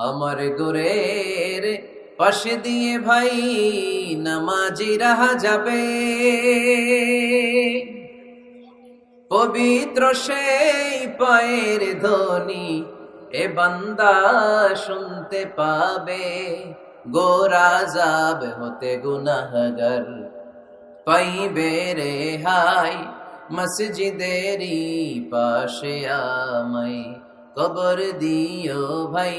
আমার গোরের পাশে দিয়ে ভাই নামাজি রাহা যাবে। পবিত্র সেই পায়ের ধ্বনি এ বান্দা শুনতে পাবে, গোরা যাব হতে গুনাহগার। পাইবে রে হাই মসজিদেরই পাশে আমাই কবর দিও ভাই।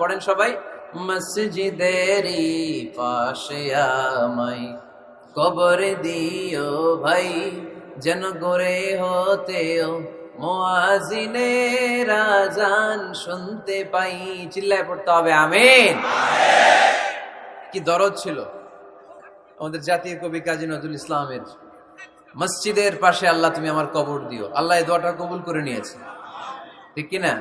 পড়েন সবাই? মসজিদেরই পাশে আমায় কবর দিও ভাই, যেন গড়ে হতেও মোয়াজিনের আজান শুনতে পাই। চিল্লায় পড়তে হবে, আমিন। কি দরদ ছিল আমাদের জাতীয় কবি কাজী নজরুল ইসলামের। মসজিদের পাশে আল্লাহ তুমি আমার কবর দিও। আল্লাহ এই দোয়াটা কবুল করে নিয়েছে। ঠিক কিনা?